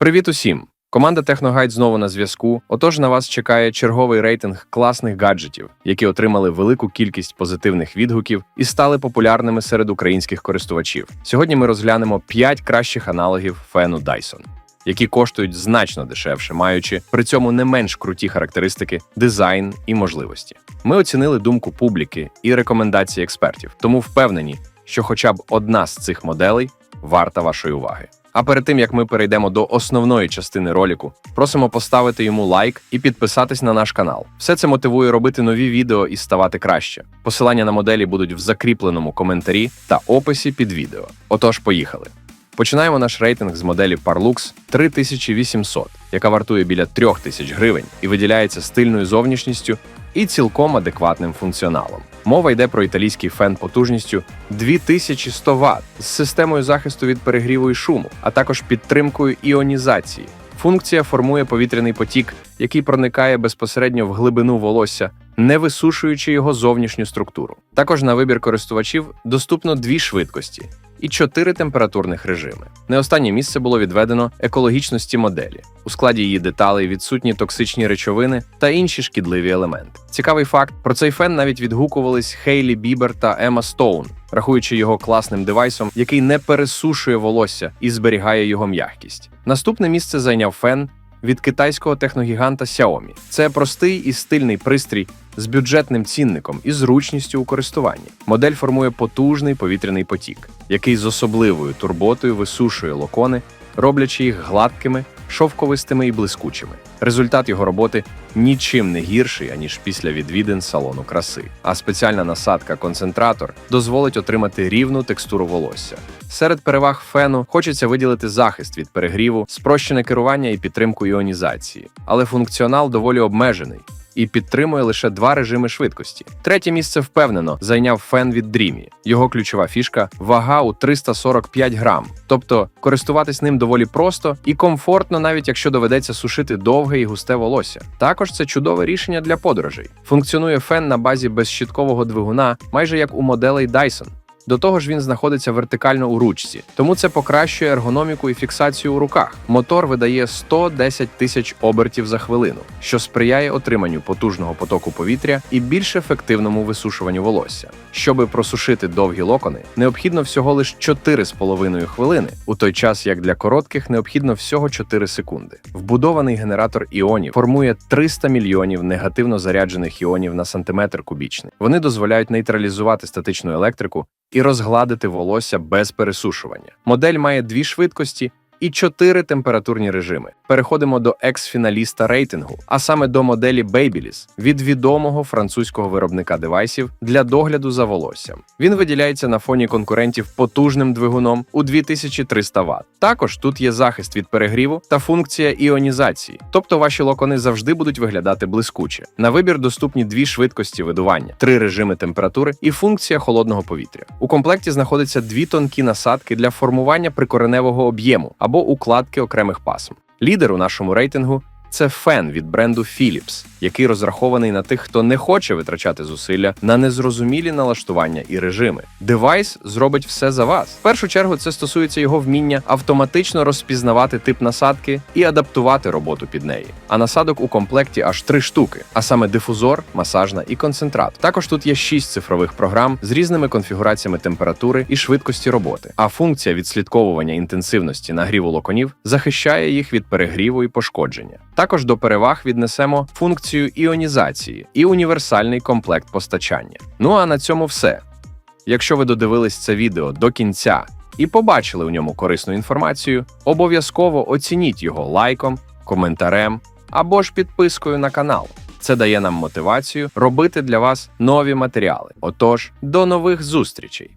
Привіт усім! Команда Техногайд знову на зв'язку. Отож на вас чекає черговий рейтинг класних гаджетів, які отримали велику кількість позитивних відгуків і стали популярними серед українських користувачів. Сьогодні ми розглянемо 5 кращих аналогів фену Dyson, які коштують значно дешевше, маючи при цьому не менш круті характеристики, дизайн і можливості. Ми оцінили думку публіки і рекомендації експертів, тому впевнені, що хоча б одна з цих моделей варта вашої уваги. А перед тим як ми перейдемо до основної частини роліку, просимо поставити йому лайк і підписатись на наш канал. Все це мотивує робити нові відео і ставати краще. Посилання на моделі будуть в закріпленому коментарі та описі під відео. Отож, поїхали. Починаємо наш рейтинг з моделі Parlux 3800, яка вартує біля 3000 гривень і виділяється стильною зовнішністю і цілком адекватним функціоналом. Мова йде про італійський фен потужністю 2100 Вт з системою захисту від перегріву і шуму, а також підтримкою іонізації. Функція формує повітряний потік, який проникає безпосередньо в глибину волосся, не висушуючи його зовнішню структуру. Також на вибір користувачів доступно дві швидкості і чотири температурних режими. Не останнє місце було відведено екологічності моделі. У складі її деталей відсутні токсичні речовини та інші шкідливі елементи. Цікавий факт: про цей фен навіть відгукувались Хейлі Бібер та Ема Стоун, рахуючи його класним девайсом, який не пересушує волосся і зберігає його м'якість. Наступне місце зайняв фен від китайського техногіганта Xiaomi. Це простий і стильний пристрій з бюджетним цінником і зручністю у користуванні. Модель формує потужний повітряний потік, який з особливою турботою висушує локони, роблячи їх гладкими, шовковистими і блискучими. Результат його роботи нічим не гірший, аніж після відвідин салону краси. А спеціальна насадка концентратор дозволить отримати рівну текстуру волосся. Серед переваг фену хочеться виділити захист від перегріву, спрощене керування і підтримку іонізації, але функціонал доволі обмежений. І підтримує лише два режими швидкості. Третє місце впевнено зайняв фен від Dreamy. Його ключова фішка вага у 345 грам. Тобто користуватись ним доволі просто і комфортно, навіть якщо доведеться сушити довге і густе волосся. Також це чудове рішення для подорожей. Функціонує фен на базі безщіткового двигуна, майже як у моделей Dyson. До того ж, він знаходиться вертикально у ручці, тому це покращує ергономіку і фіксацію у руках. Мотор видає 110 тисяч обертів за хвилину, що сприяє отриманню потужного потоку повітря і більш ефективному висушуванню волосся. Щоби просушити довгі локони, необхідно всього лише 4,5 хвилини, у той час як для коротких необхідно всього 4 секунди. Вбудований генератор іонів формує 300 мільйонів негативно заряджених іонів на сантиметр кубічний. Вони дозволяють нейтралізувати статичну електрику і розгладити волосся без пересушування. Модель має дві швидкості і чотири температурні режими. Переходимо до екс-фіналіста рейтингу, а саме до моделі Babyliss від відомого французького виробника девайсів для догляду за волоссям. Він виділяється на фоні конкурентів потужним двигуном у 2300 Вт. Також тут є захист від перегріву та функція іонізації, тобто ваші локони завжди будуть виглядати блискуче. На вибір доступні дві швидкості видування, три режими температури і функція холодного повітря. У комплекті знаходяться дві тонкі насадки для формування прикореневого об'єму або укладки окремих пасм. Лідер у нашому рейтингу це фен від бренду Philips, який розрахований на тих, хто не хоче витрачати зусилля на незрозумілі налаштування і режими. Девайс зробить все за вас. В першу чергу це стосується його вміння автоматично розпізнавати тип насадки і адаптувати роботу під неї. А насадок у комплекті аж три штуки, а саме дифузор, масажна і концентрат. Також тут є шість цифрових програм з різними конфігураціями температури і швидкості роботи. А функція відслідковування інтенсивності нагріву локонів захищає їх від перегріву і пошкодження. Також до переваг віднесемо функцію іонізації і універсальний комплект постачання. Ну а на цьому все. Якщо ви додивились це відео до кінця і побачили у ньому корисну інформацію, обов'язково оцініть його лайком, коментарем або ж підпискою на канал. Це дає нам мотивацію робити для вас нові матеріали. Отож, до нових зустрічей!